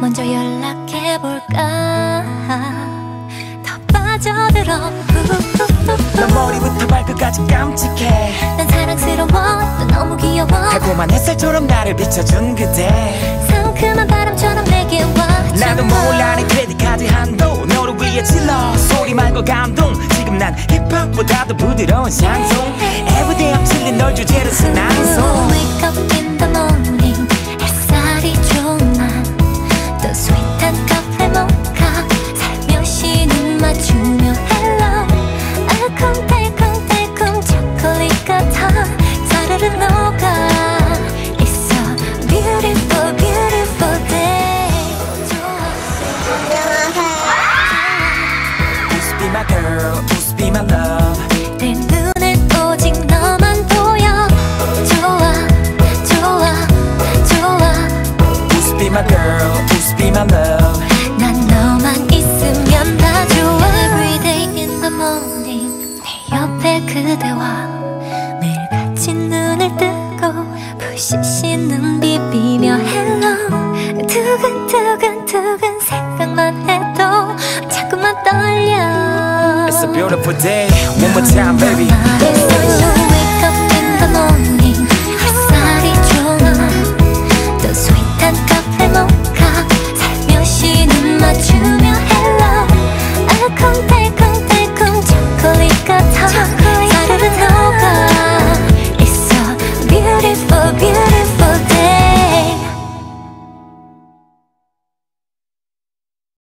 마저 연락해볼까? 더 빠져들어. 너 머리부터 발끝까지 깜찍해. 난 사랑스러워. 또 너무 귀여워. 달콤한 햇살처럼 나를 비춰준 그대. 상큼한 바람처럼 내게 와. 나도 몰라 내 크레딧 카드 한도 너를 위해 질러. 소리 말고 감동. 지금 난 힙합보다도 부드러운 샹송. Everyday I'm chillin' 널 주제로 쓴 낭송 girl, used to be my love 내 눈엔 오직 너만 보여 좋아 좋아 좋아 Used to be my girl, used to be my love 난 너만 있으면 다 좋아 Every day in the morning 내 옆에 그대와 매일 같이 눈을 뜨고 부시시 beautiful day. One more time, baby.